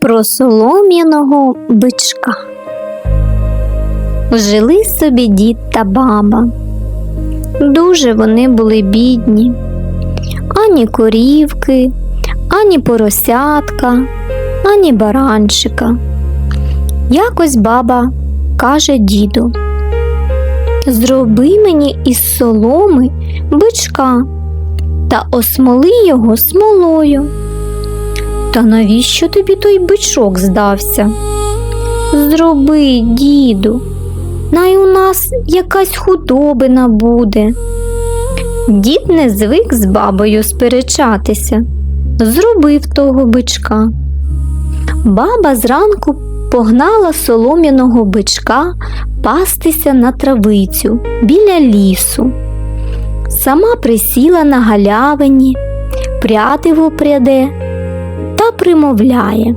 Про солом'яного бичка. Жили собі дід та баба. Дуже вони були бідні. Ані корівки, ані поросятка, ані баранчика. Якось баба каже діду: Зроби мені із соломи бичка та осмоли його смолою. Та навіщо тобі той бичок здався? Зроби, діду, най у нас якась худобина буде. Дід не звик з бабою сперечатися, зробив того бичка. Баба зранку погнала солом'яного бичка пастися на травицю біля лісу. Сама присіла на галявині, прядиво пряде примовляє.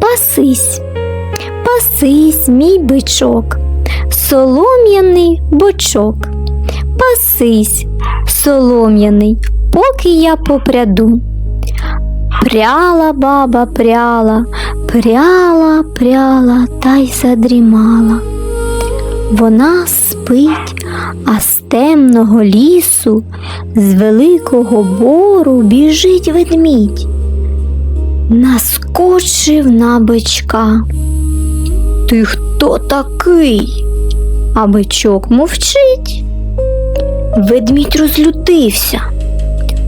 Пасись, пасись, мій бичок, солом'яний бочок. Пасись, солом'яний, поки я попряду. Пряла баба, пряла, пряла, пряла та й задрімала. Вона спить, а з темного лісу, з великого бору біжить ведмідь. Наскочив на бичка. Ти хто такий? А бичок мовчить. Ведмідь розлютився.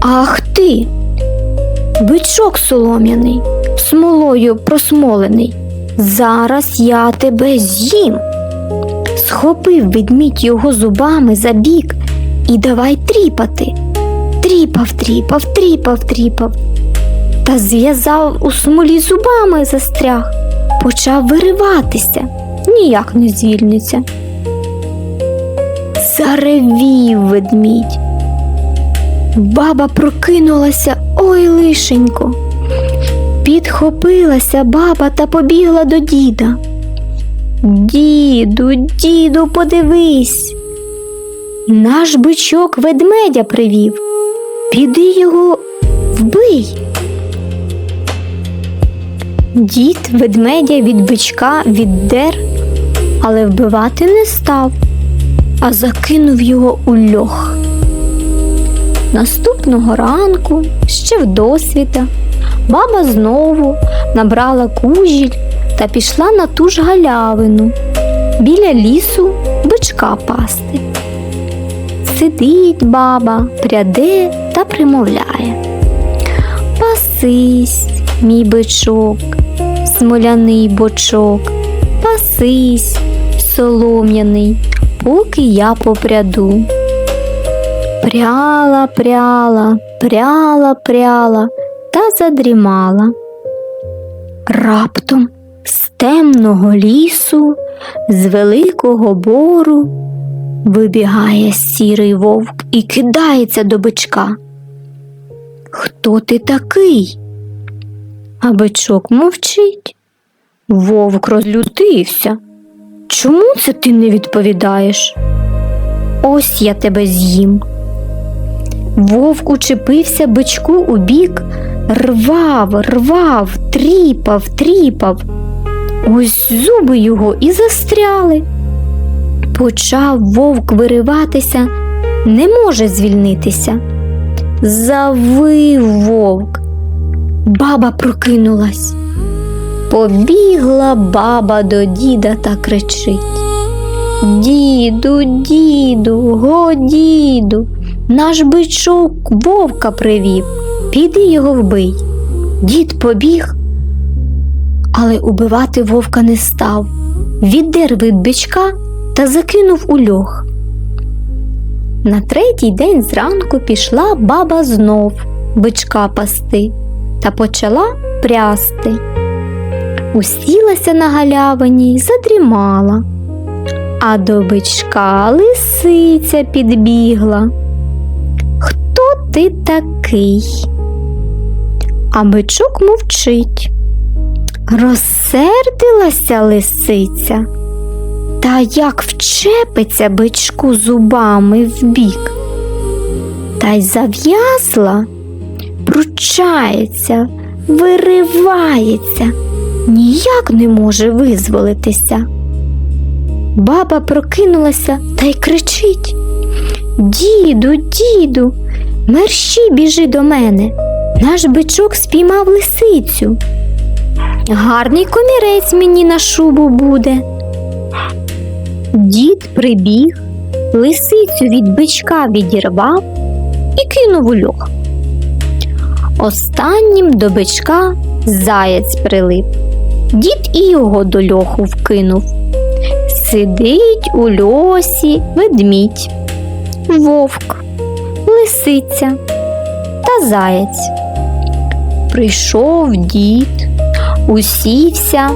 Ах ти, бичок солом'яний, смолою просмолений. Зараз я тебе з'їм. Схопив ведмідь його зубами за бік і давай тріпати. Тріпав, тріпав, тріпав, тріпав. Та зв'язав у смолі зубами застряг, почав вириватися, ніяк не звільниться. Заревів ведмідь. Баба прокинулася, ой лишенько. Підхопилася баба та побігла до діда. Діду, діду, подивись. Наш бичок ведмедя привів. Піди його вбий. Дід ведмедя від бичка віддер, але вбивати не став, а закинув його у льох. Наступного ранку, ще вдосвіта, баба знову набрала кужіль та пішла на ту ж галявину біля лісу бичка пасти. Сидить баба, пряде та примовляє. Пасись, мій бичок, смоляний бочок, пасись, солом'яний, поки я попряду. Пряла, пряла, пряла, пряла та задрімала. Раптом з темного лісу, з великого бору вибігає сірий вовк і кидається до бичка. Хто ти такий? А бичок мовчить. Вовк розлютився. Чому це ти не відповідаєш? Ось я тебе з'їм. Вовк учепився бичку у бік, рвав, рвав, тріпав, тріпав. Ось зуби його і застряли. Почав вовк вириватися, не може звільнитися. Завив вовк. Баба прокинулась. Побігла баба до діда та кричить. Діду, діду, го діду, наш бичок вовка привів, піди його вбий. Дід побіг, але убивати вовка не став. Віддер від бичка та закинув у льох. На третій день зранку пішла баба знов бичка пасти та почала прясти. Усілася на галявині й задрімала, а до бичка лисиця підбігла. Хто ти такий? А бичок мовчить. Розсердилася лисиця, та як вчепиться бичку зубами в бік, та й зав'язла, пручається, виривається, ніяк не може визволитися. Баба прокинулася та й кричить: Діду, діду, мерщі біжи до мене. Наш бичок спіймав лисицю. Гарний комірець мені на шубу буде. Дід прибіг, лисицю від бичка відірвав і кинув у льох. Останнім до бичка заяць прилип. Дід і його до льоху вкинув. Сидить у льосі ведмідь, вовк, лисиця та заяць. Прийшов дід, усівся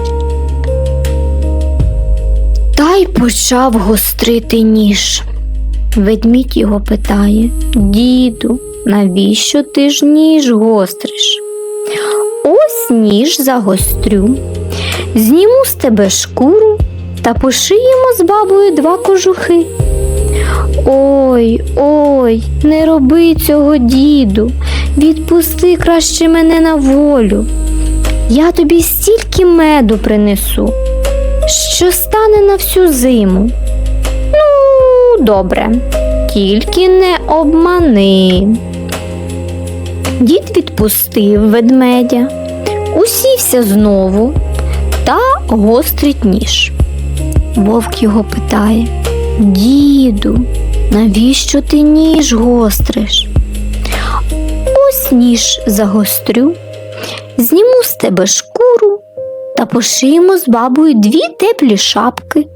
та й почав гострити ніж. Ведмідь його питає Діду, навіщо ти ж ніж гостриш? Ось ніж загострю, зніму з тебе шкуру та пошиємо з бабою два кожухи. Ой, ой, не роби цього, діду, відпусти краще мене на волю. Я тобі стільки меду принесу, що стане на всю зиму. Ну, добре, тільки не обмани. Дід відпустив ведмедя, усівся знову та гострить ніж. Вовк його питає Діду, навіщо ти ніж гостриш? Ось ніж загострю, зніму з тебе шкуру та пошиємо з бабою дві теплі шапки.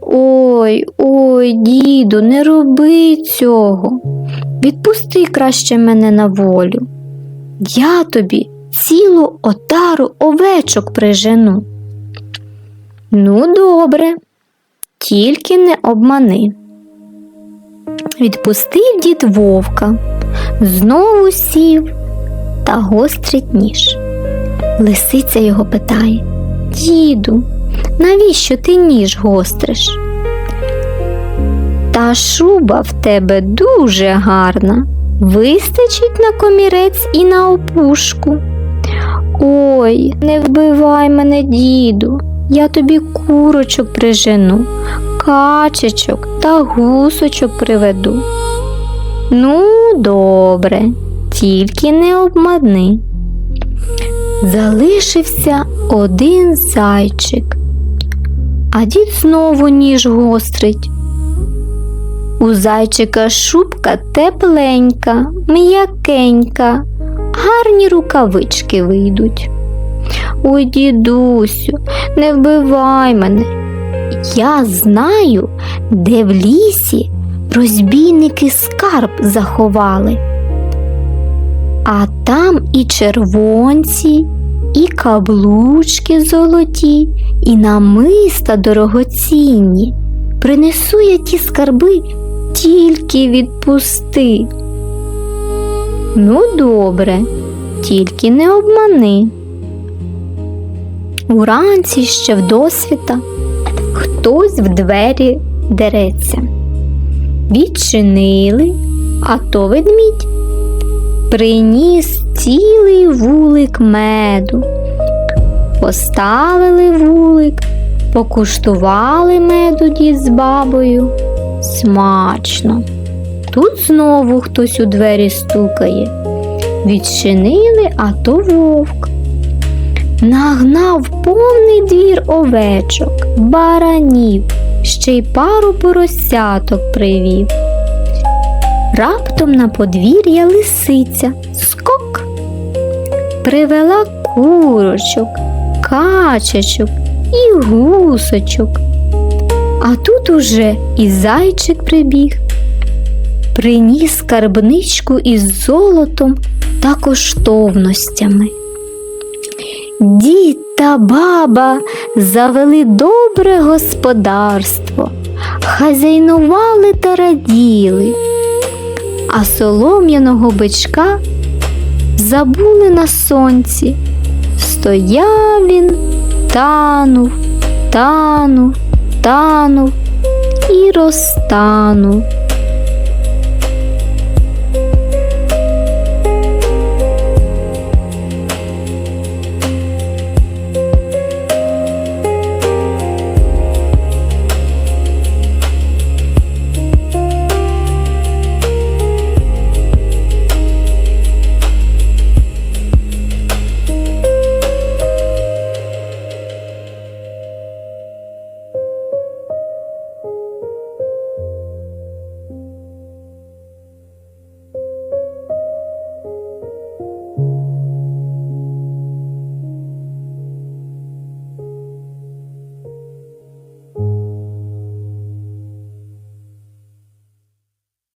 Ой, ой, діду, не роби цього. Відпусти краще мене на волю. Я тобі цілу отару овечок прижену. Ну, добре, тільки не обмани. Відпустив дід вовка, знову сів та гострить ніж. Лисиця його питає Діду, навіщо ти ніж гостриш? Та шуба в тебе дуже гарна, вистачить на комірець і на опушку. Ой, не вбивай мене, діду, я тобі курочок прижену, качечок та гусочок приведу. Ну, добре, тільки не обмани. Залишився один зайчик, а дід знову ніж гострить. У зайчика шубка тепленька, м'якенька, гарні рукавички вийдуть. Ой, дідусю, не вбивай мене. Я знаю, де в лісі розбійники скарб заховали. А там і червонці, і каблучки золоті, і намиста дорогоцінні. Принесу я ті скарби, тільки відпусти. Ну, добре, тільки не обмани. Уранці ще вдосвіта хтось в двері дереться. Відчинили, а то ведмідь приніс цілий вулик меду. Поставили вулик, покуштували меду дід з бабою. Смачно. Тут знову хтось у двері стукає. Відчинили, а то вовк. Нагнав повний двір овечок, баранів, ще й пару поросяток привів. Раптом на подвір'я лисиця скок. Привела курочок, качечок і гусочок. А тут уже і зайчик прибіг, приніс скарбничку із золотом та коштовностями. Дід та баба завели добре господарство, хазяйнували та раділи, а солом'яного бичка забули на сонці. Стояв він, танув, танув, танув і розтанув.